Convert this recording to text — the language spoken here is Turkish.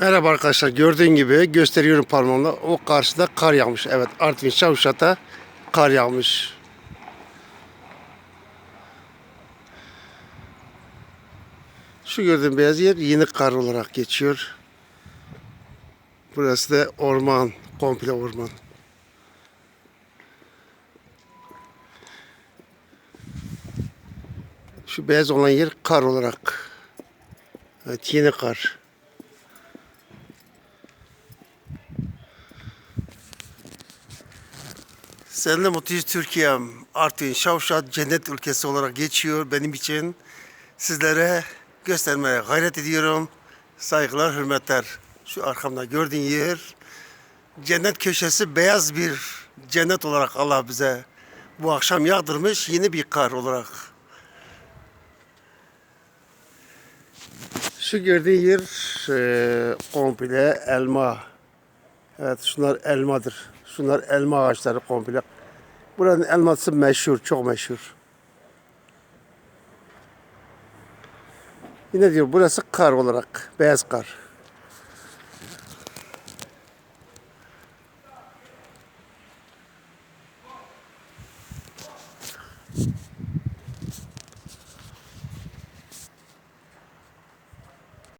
Merhaba arkadaşlar. Gördüğün gibi gösteriyorum parmağımla. O karşıda kar yağmış. Evet Artvin Şavşat'a kar yağmış. Şu gördüğün beyaz yer yeni kar olarak geçiyor. Burası da orman. Komple orman. Şu beyaz olan yer kar olarak. Evet yeni kar. Seninle mutluyuz Türkiye'm. Artvin Şavşat cennet ülkesi olarak geçiyor benim için. Sizlere göstermeye gayret ediyorum. Saygılar, hürmetler. Şu arkamda gördüğün yer cennet köşesi beyaz bir cennet olarak Allah bize bu akşam yağdırmış yeni bir kar olarak. Şu gördüğün yer e, komple elma. Evet şunlar elmadır. Şunlar elma ağaçları komple. Buranın elması meşhur, çok meşhur. Yine diyor burası kar olarak, beyaz kar.